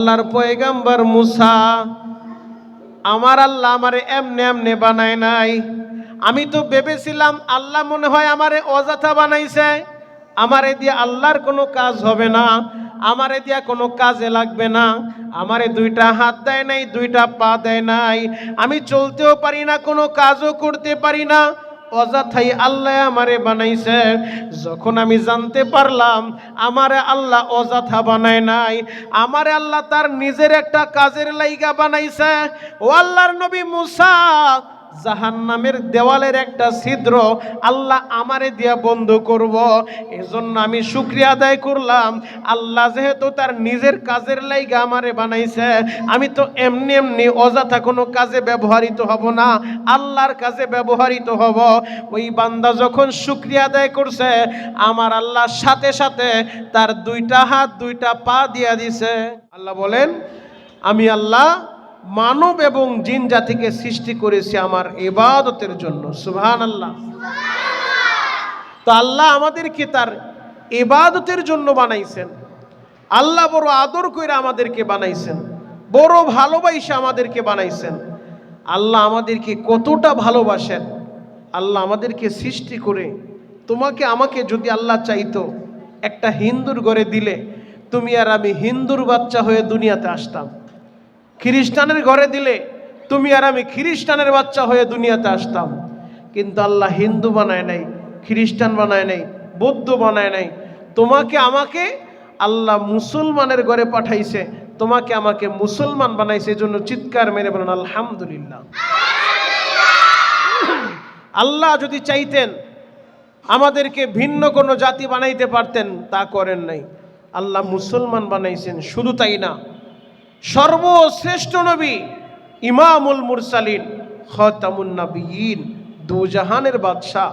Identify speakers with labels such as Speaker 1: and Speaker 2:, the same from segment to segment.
Speaker 1: আল্লাহর পয়গাম্বর মুসা, আমার আল্লাহ আমারে এমনে এমনে বানায় নাই। আমি তো ভেবেছিলাম আল্লাহ মনে হয় আমারে অযথা বানাইছে। আমারে দিয়ে আল্লাহর কোনো কাজ হবে না, আমারে দিয়া কোনো কাজে লাগবে না। আমারে দুইটা হাত দেয় নাই, দুইটা পা দেয় নাই। আমি চলতেও পারি না, কোনো কাজও করতে পারি না। অযথাই আল্লাহ আমারে বানাইছে। যখন আমি জানতে পারলাম, আমারে আল্লাহ অযথা বানায় নাই। আমারে আল্লাহ তার নিজের একটা কাজের লাইগা বানাইছে। ও আল্লাহর নবী মুসা জাহান্নামের দেওয়ালের একটা ছিদ্র আল্লাহ আমারে দিয়া বন্ধ করব। এজন্য আমি শুক্রিয়া আদায় করলাম। আল্লাহ যেহেতু তার নিজের কাজের লাইগা আমারে বানাইছে, আমি তো এমনি এমনি অযথা কোনো কাজে ব্যবহৃত হব না, আল্লাহর কাজে ব্যবহৃত হব। ওই বান্দা যখন শুক্রিয়া আদায় করছে, আমার আল্লাহর সাথে সাথে তার দুইটা হাত, দুইটা পা দিয়া দিছে। আল্লাহ বলেন, আমি আল্লাহ মানব এবং জিন জাতিকে সৃষ্টি করেছি আমার এবাদতের জন্য। সুবহান আল্লাহ তো আল্লাহ আমাদেরকে তার এবাদতের জন্য বানাইছেন। আল্লাহ বড় আদর করে আমাদেরকে বানাইছেন। বড় ভালোবাসে আমাদেরকে বানাইছেন। আল্লাহ আমাদেরকে কতটা ভালোবাসেন। আল্লাহ আমাদেরকে সৃষ্টি করে। তোমাকে আমাকে যদি আল্লাহ চাইতো একটা হিন্দুর ঘরে দিলে তুমি আর আমি হিন্দুর বাচ্চা হয়ে দুনিয়াতে আসতাম। খ্রিস্টানের ঘরে দিলে তুমি আর আমি খ্রিস্টানের বাচ্চা হয়ে দুনিয়াতে আসতাম। কিন্তু আল্লাহ হিন্দু বানায় নাই, খ্রিস্টান বানায় নাই, বৌদ্ধ বানায় নাই। তোমাকে আমাকে আল্লাহ মুসলমানের ঘরে পাঠাইছে, তোমাকে আমাকে মুসলমান বানাইছে, এই জন্য চিৎকার মেরে বলেন, আলহামদুলিল্লাহ। আল্লাহ যদি চাইতেন আমাদেরকে ভিন্ন কোনো জাতি বানাইতে পারতেন, তা করেন নাই। আল্লাহ মুসলমান বানাইছেন, শুধু তাই না সর্বশ্রেষ্ঠ নবী ইমামুল মুরসালিন, খতামুন নবীন দুজাহানের বাদশাহ,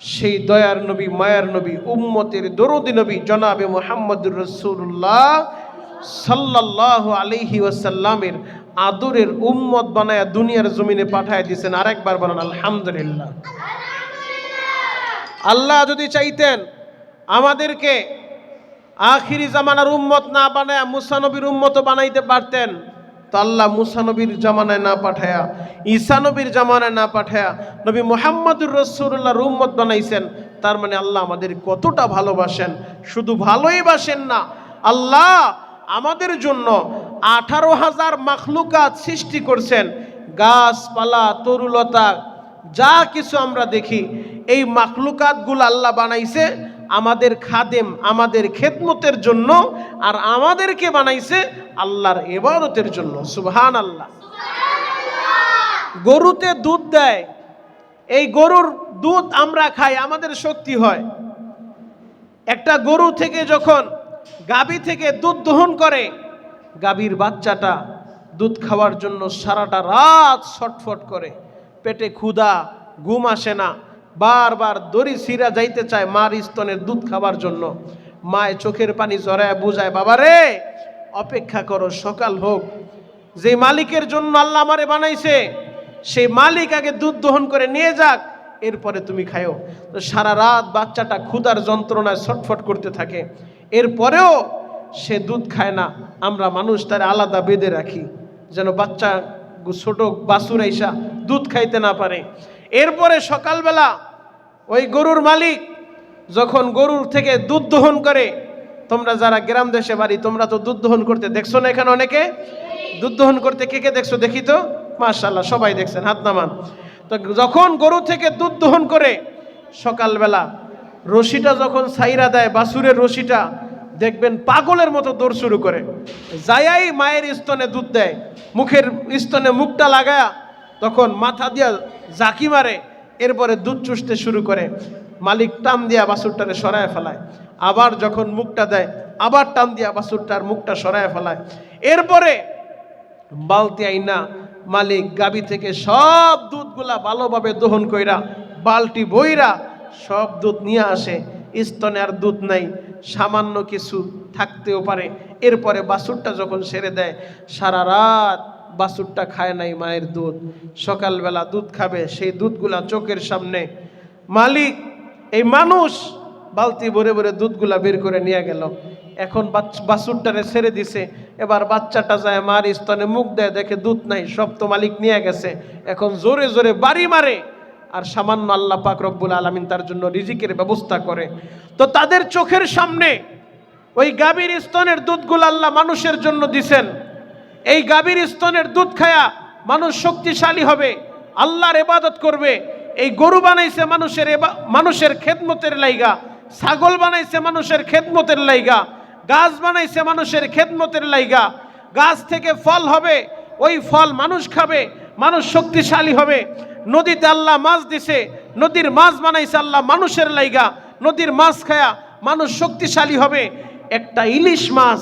Speaker 1: সেই দয়ার নবী, মায়ার নবী, উম্মতের দরদি নবী জনাবে মোহাম্মদুর রসুল্লাহ সাল্লাল্লাহু আলাইহি ওয়াসাল্লামের আদরের উম্মত বানায়া দুনিয়ার জমিনে পাঠায় দিয়েছেন। আরেকবার বলেন, আলহামদুলিল্লাহ। আল্লাহ যদি চাইতেন আমাদেরকে আখিরি জামানার উম্মত না বানায় মুসানবীর উম্মত বানাইতে পারতেন। তো আল্লাহ মুসানবীর জামানায় না পাঠায়া ঈসানবীর জামানায় না পাঠায়া নবী মোহাম্মদুর রসুল্লাহর উম্মত বানাইছেন। তার মানে আল্লাহ আমাদের কতটা ভালোবাসেন। শুধু ভালোই বাসেন না, আল্লাহ আমাদের জন্য আঠারো হাজার মাখলুকাত সৃষ্টি করছেন। গাছপালা, তরুলতা, যা কিছু আমরা দেখি, এই মাখলুকাতগুলো আল্লাহ বানাইছে। আমাদের খাদেম, আমাদের খেদমতের জন্য আর আমাদেরকে বানাইছে আল্লাহর এবাদতের জন্য। সুবহান আল্লাহ গরুতে দুধ দেয়। এই গরুর দুধ আমরা খাই, আমাদের শক্তি হয়। একটা গরু থেকে যখন গাভী থেকে দুধ দহন করে গাভীর বাচ্চাটা দুধ খাওয়ার জন্য সারাটা রাত ছটফট করে। পেটে ক্ষুধা, ঘুম আসে না। বারবার দড়ি সিরা যাইতে চায় মার স্তনের দুধ খাবার জন্য। মায় চোখের পানি জড়ায় বুঝায় বাবা রে অপেক্ষা করো, সকাল হোক। যে মালিকের জন্য আল্লাহ আমারে বানাইছে, সেই মালিক আগে দুধ দহন করে নিয়ে যাক, এরপরে তুমি খায়ো। তো সারা রাত বাচ্চাটা ক্ষুধার যন্ত্রণায় ছটফট করতে থাকে। এরপরেও সে দুধ খায় না। আমরা মানুষ তার আলাদা বেঁধে রাখি, যেন বাচ্চা ছোট বাসুর আইসা দুধ খাইতে না পারে। এরপরে সকালবেলা ওই গরুর মালিক যখন গরুর থেকে দুধ দহন করে, তোমরা যারা গ্রাম দেশে বাড়ি, তোমরা তো দুধ দহন করতে দেখছ না এখানে অনেকে? দুধ দহন করতে কে কে দেখছ দেখি তো? মাশাল্লাহ সবাই দেখছেন, হাত নামান। তো যখন গরু থেকে দুধ দহন করে, সকালবেলা রশিটা যখন সাইরা দেয় বাসুরের রশিটা, দেখবেন পাগলের মতো দৌড় শুরু করে। যায়াই মায়ের স্তনে দুধ দেয়, মুখের স্তনে মুখটা লাগায়া তখন মাথা দিয়া জাকি মারে, এরপরে দুধ চুষতে শুরু করে। মালিক টান দিয়া বাসুরটারে সরায় ফেলায়। আবার যখন মুখটা দেয়, আবার টান দিয়া বাসুরটার মুখটা সরায় ফেলায়। এরপরে বালতি আইনা মালিক গাবি থেকে সব দুধগুলা ভালোভাবে দহন কইরা, বালতি বইরা সব দুধ নিয়ে আসে। স্তনে আর দুধ নাই, সামান্য কিছু থাকতেও পারে। এরপরে বাসুরটা যখন সেরে দেয়, সারা রাত বাছুরটা খায় নাই মায়ের দুধ। সকালবেলা দুধ খাবে, সেই দুধগুলা চোখের সামনে। মালিক, এই মানুষ বালতি ভরে ভরে দুধগুলা বের করে নিয়ে গেল। এখন বাছুরটারে ছেড়ে দিছে। এবার বাচ্চাটা যায় মার স্তনে মুখ দেয়, দেখে দুধ নাই, সব তো মালিক নিয়ে গেছে। এখন জোরে জোরে বাড়ি মারে। আর সামান্য আল্লাহ পাক রব্বুল আলমিন তার জন্য রিজিকের ব্যবস্থা করে। তো তাদের চোখের সামনে ওই গাভীর স্তনের দুধগুলো আল্লাহ মানুষের জন্য দিছেন। এই গাভীর স্তনের দুধ খায়া মানুষ শক্তিশালী হবে, আল্লাহর এবাদত করবে। এই গরু বানাইছে মানুষের মানুষের খেদমতের লাইগা, ছাগল বানাইছে মানুষের খেদমতের লাইগা, গাছ বানাইছে মানুষের খেদমতের লাইগা। গাছ থেকে ফল হবে, ওই ফল মানুষ খাবে, মানুষ শক্তিশালী হবে। নদীতে আল্লাহ মাছ দিছে, নদীর মাছ বানাইছে আল্লাহ মানুষের লাইগা, নদীর মাছ খায়া মানুষ শক্তিশালী হবে। একটা ইলিশ মাছ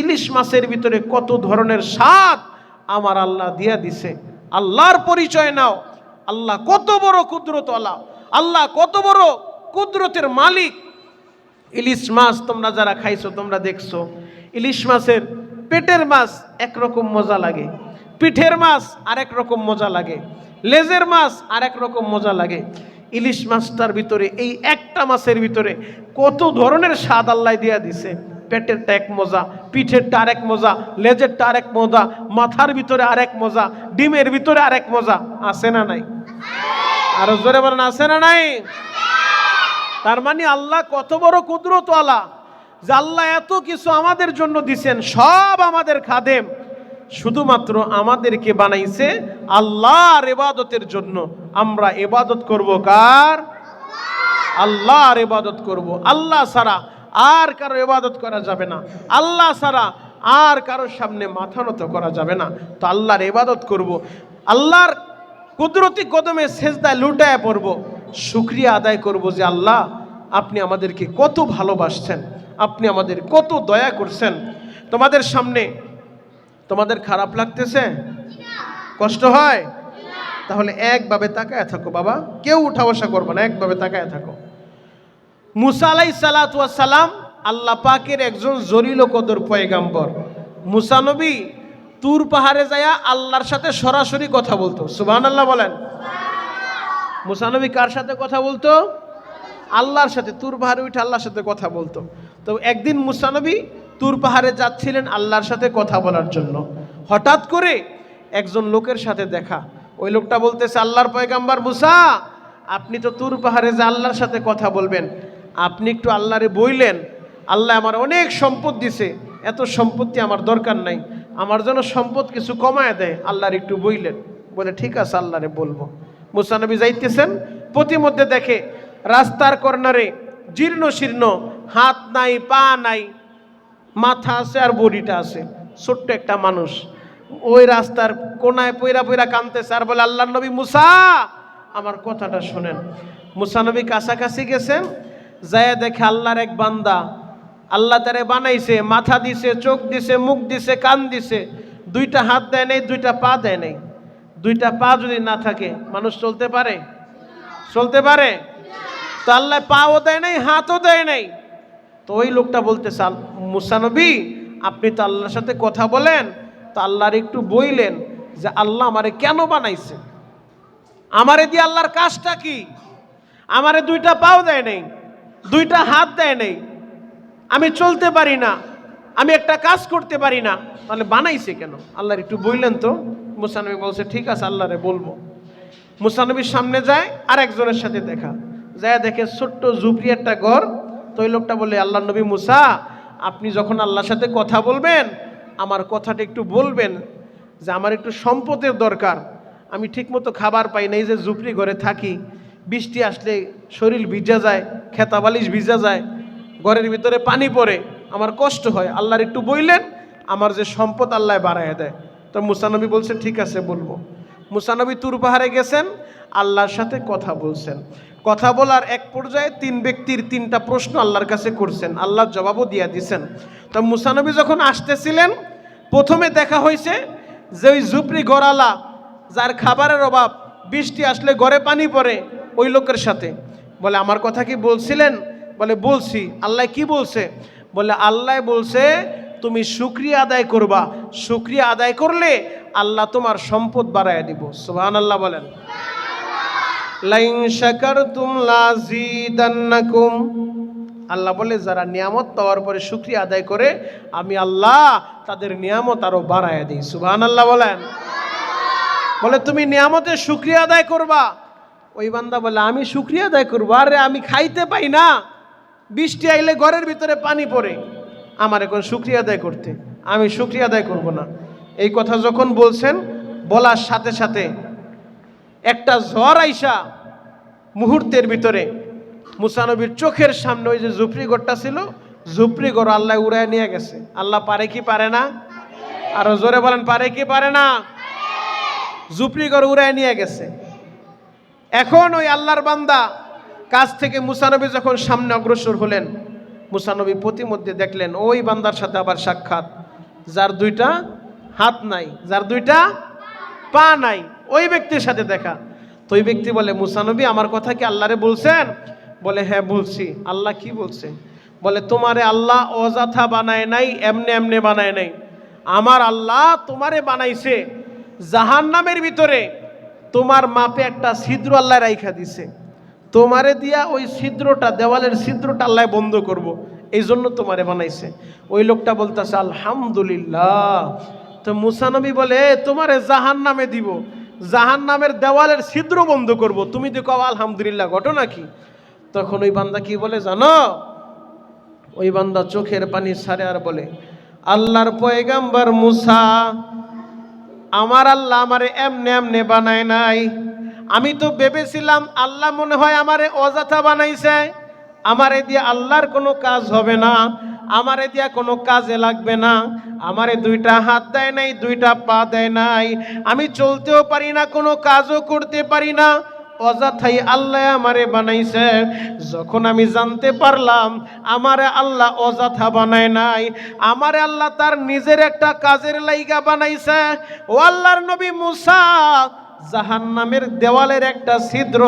Speaker 1: ইলিশ মাছের ভিতরে কত ধরনের স্বাদ আমার আল্লাহ দিয়া দিছে। আল্লাহর পরিচয় নাও। আল্লাহ কত বড় কুদরত আল্লাহ আল্লাহ কত বড় কুদরতের মালিক। ইলিশ মাছ তোমরা যারা খাইছো, তোমরা দেখছ। ইলিশ মাছের পেটের মাছ একরকম মজা লাগে। পিঠের মাছ আরেক রকম মজা লাগে। লেজের মাছ আরেক রকম মজা লাগে। ইলিশ মাছটার ভিতরে, এই একটা মাছের ভিতরে কত ধরনের স্বাদ আল্লাহ দিয়া দিছে। পেটেরটা এক মজা পিঠেরটা আরেক মজা, লেজেরটা আরেক মজা, মাথার ভিতরে আরেক মজা, ডিমের ভিতরে আরেক মজা। আছে না নাই? আরও জোরে বলেন, আছে না নাই? তার মানে আল্লাহ কত বড় কুদরত আলা যে আল্লাহ এত কিছু আমাদের জন্য দিছেন, সব আমাদের খাদেম। শুধুমাত্র আমাদেরকে বানাইছে আল্লাহর এবাদতের জন্য। আমরা এবাদত করব কার? আল্লাহর এবাদত করব। আল্লাহ ছাড়া আর কারও এবাদত করা যাবে না। আল্লাহ ছাড়া আর কারোর সামনে মাথা নত করা যাবে না। তো আল্লাহর এবাদত করব। আল্লাহর কুদরতি কদমে সেজদায় লুটায় পড়ব। শুক্রিয়া আদায় করব যে আল্লাহ, আপনি আমাদেরকে কত ভালোবাসছেন, আপনি আমাদের কত দয়া করছেন। তোমাদের সামনে তোমাদের খারাপ লাগতেছে? কষ্ট হয়? তাহলে একভাবে তাকায় থাকো বাবা। কেউ উঠা বসা করবে না, একভাবে তাকায় থাকো। মুসা আলাই সালাম আল্লাহ পাকের একজন জরিল কদর পয়গাম্বর। মুসানবী তুর পাহাড়ে যায়া আল্লাহর সাথে সরাসরি কথা বলতো। সুবহান আল্লাহ বলেন মুসানবী কার সাথে কথা বলতো? আল্লাহর সাথে তুর পাহাড়ে উঠে আল্লাহর সাথে কথা বলতো। তো একদিন মুসানবী তুর পাহাড়ে যাচ্ছিলেন আল্লাহর সাথে কথা বলার জন্য। হঠাৎ করে একজন লোকের সাথে দেখা। ওই লোকটা বলতেছে আল্লাহর পয়গাম্বার মুসা আপনি তো তুর পাহাড়ে যে আল্লাহর সাথে কথা বলবেন আপনি একটু আল্লাহরে বইলেন, আল্লাহ আমার অনেক সম্পদ দিছে, এত সম্পত্তি আমার দরকার নাই, আমার জন্য সম্পদ কিছু কমায় দেয়, আল্লাহর একটু বইলেন। বলে, ঠিক আছে, আল্লাহরে বলব। মুসানবী যাইতেছেন, প্রতিমধ্যে দেখে রাস্তার কর্নারে জীর্ণ শীর্ণ, হাত নাই, পা নাই, মাথা আছে আর বডিটা আছে, ছোট্ট একটা মানুষ। ওই রাস্তার কোনায় পয়রা পয়রা কানতেছে আর বলে আল্লাহ নবী মুসা, আমার কথাটা শোনেন। মুসানবী কাছাকাছি গেছেন যায় দেখে আল্লাহর এক বান্দা, আল্লাহ তারে বানাইছে, মাথা দিছে, চোখ দিছে, মুখ দিছে, কান দিছে, দুইটা হাত দেয় নাই, দুইটা পা দেয় নাই। দুইটা পা যদি না থাকে, মানুষ চলতে পারে? চলতে পারে? তো আল্লাহ পাও দেয় নাই, হাতও দেয় নাই। তো ওই লোকটা বলতে চাল মুসানবী আপনি তো আল্লাহর সাথে কথা বলেন, তো আল্লাহর একটু বইলেন যে আল্লাহ আমারে কেন বানাইছে? আমারে দিয়ে আল্লাহর কাজটা কি? আমারে দুইটা পাও দেয় নাই। দুইটা হাত দেয় নেই। আমি চলতে পারি না, আমি একটা কাজ করতে পারি না। তাহলে বানাইছে কেন? আল্লাহর একটু বললেন তো। মুসানবী বলছে, ঠিক আছে, আল্লাহরে বলব। মুসানবীর সামনে যায় আর একজনের সাথে দেখা। যায় দেখে ছোট্ট ঝুপড়ি একটা ঘর। তো ওই লোকটা বলে, আল্লাহ নবী মুসা, আপনি যখন আল্লাহর সাথে কথা বলবেন, আমার কথাটা একটু বলবেন যে আমার একটু সম্পদের দরকার। আমি ঠিকমতো খাবার পাই না এই যে ঝুপড়ি ঘরে থাকি। বৃষ্টি আসলে শরীর ভিজা যায় খেতা বালিশ ভিজা যায়, ঘরের ভিতরে পানি পড়ে, আমার কষ্ট হয়। আল্লাহর একটু বইলেন, আমার যে সম্পদ আল্লাহ বাড়ায় দেয়। তো মুসানবী বলছেন, ঠিক আছে, বলব। মুসানবী তুর পাহাড়ে গেছেন, আল্লাহর সাথে কথা বলছেন। কথা বলার এক পর্যায়ে তিন ব্যক্তির তিনটা প্রশ্ন আল্লাহর কাছে করছেন আল্লাহর জবাবও দিয়া দিছেন। তো মুসানবী যখন আসতেছিলেন, প্রথমে দেখা হয়েছে যে ওই ঝুপড়ি গড়ালা যার খাবারের অভাব, বৃষ্টি আসলে ঘরে পানি পড়ে ওই লোকের সাথে। বলে, আমার কথা কি বলছিলেন? বলে, বলছি। আল্লাহ কি বলছে? বলে, আল্লাহ বলছে, তুমি শুক্রিয়া আদায় করবা। শুক্রিয়া আদায় করলে আল্লাহ তোমার সম্পদ বাড়ায় দিব। সুবহান আল্লাহ বলেন। লাইন আল্লাহ বলে, যারা নিয়ামত পাওয়ার পরে শুক্রিয়া আদায় করে, আমি আল্লাহ তাদের নিয়ামত আরও বাড়ায় দিই। সুবহান আল্লাহ বলেন। বলে, তুমি নিয়ামতের শুক্রিয়া আদায় করবা। ওই বান্দা বলে, আমি শুক্রিয়া আদায় করব। আরে, আমি খাইতে পাই না। বৃষ্টি আইলে ঘরের ভিতরে পানি পড়ে। আমার এখন শুক্রিয়া আদায় করতে। আমি শুক্রিয়া আদায় করব না। এই কথা যখন বলছেন, বলার সাথে সাথে একটা ঝড় আইসা মুহূর্তের ভিতরে মুসানবীর চোখের সামনে ওই যে ঝুপড়ি ঘরটা ছিল, ঝুপড়ি ঘর আল্লাহ উড়ায় নিয়ে গেছে। আল্লাহ পারে কি পারে না? আরও জোরে বলেন, পারে কি পারে না? ঝুপড়ি ঘর উড়ায় নিয়ে গেছে। এখন ওই আল্লাহর বান্দা কাছ থেকে মুসানবী যখন সামনে অগ্রসর হলেন মুসানবী প্রতিমধ্যে দেখলেন ওই বান্দার সাথে আবার সাক্ষাৎ, যার দুইটা হাত নাই, যার দুইটা পা নাই, ওই ব্যক্তির সাথে দেখা। তো ওই ব্যক্তি বলে মুসানবী আমার কথা কি আল্লাহরে বলছেন? বলে হ্যাঁ বলছি। আল্লাহ কি বলছে? বলে, তোমারে আল্লাহ অযথা বানায় নাই, এমনে এমনে বানায় নাই। আমার আল্লাহ তোমারে বানাইছে জাহান নামের ভিতরে। তোমার মাপে একটা ছিদ্র আল্লাহ রাইখা দিছে। তোমারে দিয়া ওই ছিদ্রটা, দেওয়ালের ছিদ্রটা আল্লাহ বন্ধ করব। এই জন্য তোমারে বানাইছে। ওই লোকটা বলতেছে, আলহামদুলিল্লাহ। তো মুসানবী বলে তোমারে জাহান নামে দিব। জাহান নামের দেওয়ালের ছিদ্র বন্ধ করব। তুমি দেখো, আলহামদুলিল্লাহ, ঘটনা কি? তখন ওই বান্দা কি বলে, জানো, ওই বান্দা চোখের পানি সারে আর বলে, আল্লাহর পয়গাম্বার মুসা আমার আল্লাহ আমারে এমনে এমনে বানায় নাই। আমি তো ভেবেছিলাম আল্লাহ মনে হয় আমারে অযথা বানাইছে। আমারে দিয়ে আল্লাহর কোনো কাজ হবে না। আমারে দিয়া কোনো কাজে লাগবে না। আমারে দুইটা হাত দেয় নাই, দুইটা পা দেয় নাই। আমি চলতেও পারি না, কোনো কাজও করতে পারি না। অযথাই আল্লাহ আমারে বানাইছে। যখন আমি জানতে পারলাম, আমারে আল্লাহ অযথা বানায় নাই, আমারে আল্লাহ তার নিজের একটা কাজের লাইগা বানাইছে। ও আল্লাহর নবী মুসা জাহান নামের দেওয়ালের একটা ছিদ্র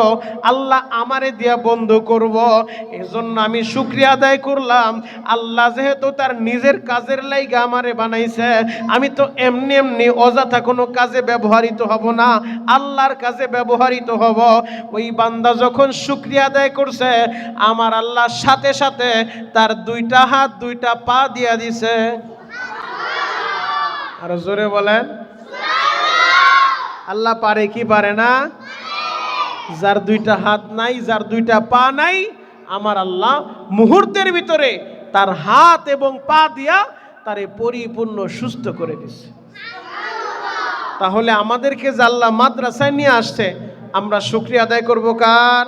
Speaker 1: আল্লাহ আমারে দিয়া বন্ধ করব। এজন্য আমি শুক্রিয়া আদায় করলাম। আল্লাহ যেহেতু তার নিজের কাজের লাইগা আমারে বানাইছে, আমি তো এমনি এমনি অযথা কোনো কাজে ব্যবহৃত হব না, আল্লাহর কাজে ব্যবহৃত হব। ওই বান্দা যখন শুক্রিয়া আদায় করছে, আমার আল্লাহর সাথে সাথে তার দুইটা হাত, দুইটা পা দিয়া দিছে। আর জোরে বলেন। আল্লাহ পারে কি পারে না? যার দুইটা হাত নাই, যার দুইটা পা নাই, আমার আল্লাহ মুহূর্তের ভিতরে তার হাত এবং পা দিয়া তারে পরিপূর্ণ সুস্থ করে দিছে। তাহলে আমাদেরকে আল্লাহ মাদ্রাসায় নিয়ে আসছে, আমরা শুক্রিয়া আদায় করব কার?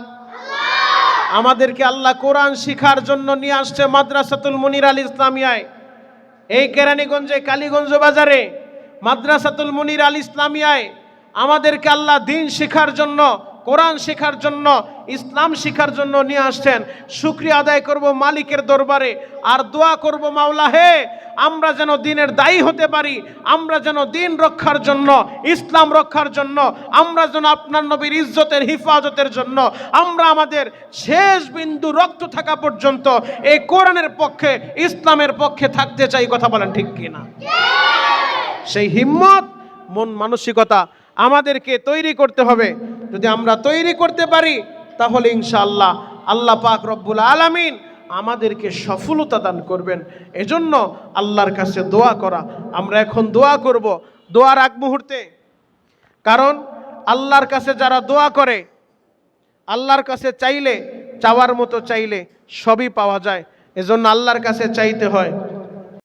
Speaker 1: আমাদেরকে আল্লাহ কোরআন শিখার জন্য নিয়ে আসছে মাদ্রাসাতুল মুনির আল ইসলামিয়ায়। এই কেরানীগঞ্জে, কালীগঞ্জ বাজারে মাদ্রাসাতুল মুনির আল ইসলামিয়ায় আমাদেরকে আল্লাহ দিন শেখার জন্য কোরআন শেখার জন্য ইসলাম শেখার জন্য নিয়ে আসছেন। শুক্রিয়া আদায় করব মালিকের দরবারে আর দোয়া করব মাওলা হে আমরা যেন দিনের দায়ী হতে পারি আমরা যেন দিন রক্ষার জন্য ইসলাম রক্ষার জন্য আমরা যেন আপনার নবীর ইজ্জতের হিফাজতের জন্য আমরা আমাদের শেষ বিন্দু রক্ত থাকা পর্যন্ত এই কোরআনের পক্ষে ইসলামের পক্ষে থাকতে চাই কথা বলেন ঠিক কিনা? সেই হিম্মত মন মানসিকতা আমাদেরকে তৈরি করতে হবে। যদি আমরা তৈরি করতে পারি, তাহলে ইনশাআল্লাহ আল্লাহ পাক রব্বুল আলামিন আমাদেরকে সফলতা দান করবেন। এজন্য আল্লাহর কাছে দোয়া করা। আমরা এখন দোয়া করব। দোয়ার আগ মুহূর্তে। কারণ আল্লাহর কাছে যারা দোয়া করে, আল্লাহর কাছে চাইলে, চাওয়ার মতো চাইলে সবই পাওয়া যায়। এজন্য আল্লাহর কাছে চাইতে হয়।